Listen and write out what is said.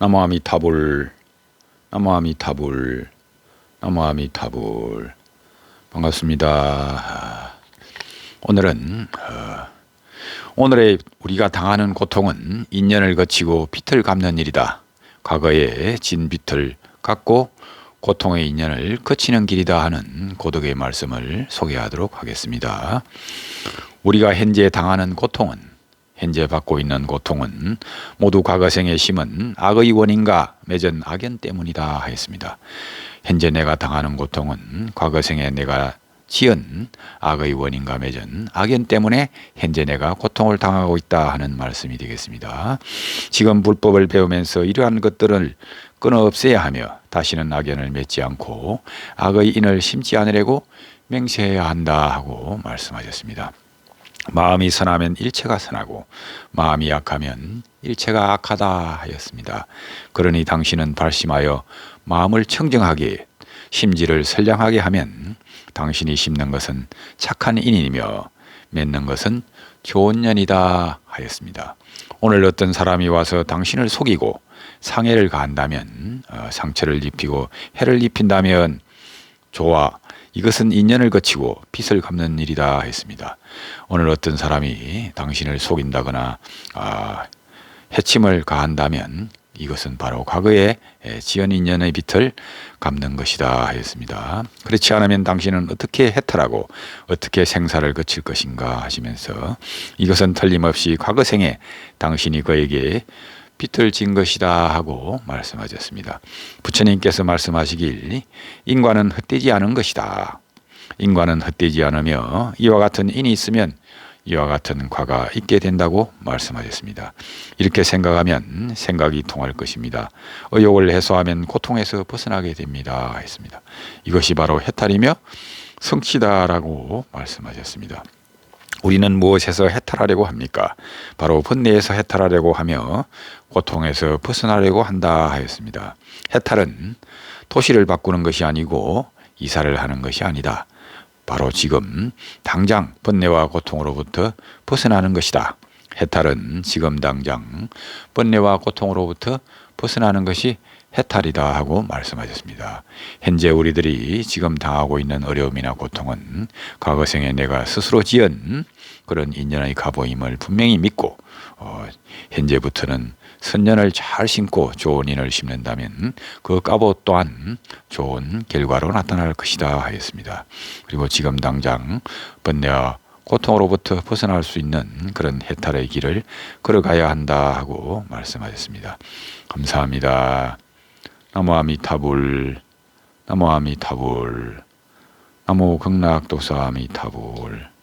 나무아미타불 나무아미타불 나무아미타불 반갑습니다. 오늘은 어, 오늘의 우리가 당하는 고통은 인연을 거치고 빚을 갚는 일이다. 과거에 진 빚을 갚고 고통의 인연을 거치는 길이다 하는 고독의 말씀을 소개하도록 하겠습니다. 우리가 현재 당하는 고통은 현재 받고 있는 고통은 모두 과거생에 심은 악의 원인과 맺은 악연 때문이다 하였습니다. 현재 내가 당하는 고통은 과거생에 내가 지은 악의 원인과 맺은 악연 때문에 현재 내가 고통을 당하고 있다 하는 말씀이 되겠습니다. 지금 불법을 배우면서 이러한 것들을 끊어 없애야 하며 다시는 악연을 맺지 않고 악의 인을 심지 않으려고 맹세해야 한다 하고 말씀하셨습니다. 마음이 선하면 일체가 선하고 마음이 약하면 일체가 악하다 하였습니다. 그러니 당신은 발심하여 마음을 청정하게 심지를 선량하게 하면 당신이 심는 것은 착한 인이며 맺는 것은 좋은 년이다 하였습니다. 오늘 어떤 사람이 와서 당신을 속이고 상해를 가한다면 어, 상처를 입히고 해를 입힌다면 좋아 이것은 인연을 거치고 빚을 갚는 일이다 했습니다. 오늘 어떤 사람이 당신을 속인다거나 아, 해침을 가한다면 이것은 바로 과거에 지연 인연의 빚을 갚는 것이다 하였습니다. 그렇지 않으면 당신은 어떻게 해탈하고 어떻게 생사를 거칠 것인가 하시면서 이것은 틀림없이 과거 생에 당신이 그에게 빚을 진 것이다 하고 말씀하셨습니다. 부처님께서 말씀하시길 인과는 헛되지 않은 것이다. 인과는 헛되지 않으며 이와 같은 인이 있으면 이와 같은 과가 있게 된다고 말씀하셨습니다. 이렇게 생각하면 생각이 통할 것입니다. 의욕을 해소하면 고통에서 벗어나게 됩니다. 했습니다. 이것이 바로 해탈이며 성취다라고 말씀하셨습니다. 우리는 무엇에서 해탈하려고 합니까? 바로 번뇌에서 해탈하려고 하며 고통에서 벗어나려고 한다 하였습니다. 해탈은 도시를 바꾸는 것이 아니고 이사를 하는 것이 아니다. 바로 지금 당장 번뇌와 고통으로부터 벗어나는 것이다. 해탈은 지금 당장 번뇌와 고통으로부터 벗어나는 것이 해탈이다 하고 말씀하셨습니다. 현재 우리들이 지금 당하고 있는 어려움이나 고통은 과거생에 내가 스스로 지은 그런 인연의 가보임을 분명히 믿고 어, 현재부터는 선년을 잘 심고 좋은 인을 심는다면 그 까보 또한 좋은 결과로 나타날 것이다 하였습니다. 그리고 지금 당장 번뇌와 고통으로부터 벗어날 수 있는 그런 해탈의 길을 걸어가야 한다 하고 말씀하셨습니다. 감사합니다. 나무 아미타불, 나무 아미타불, 나무 극락도사 아미타불.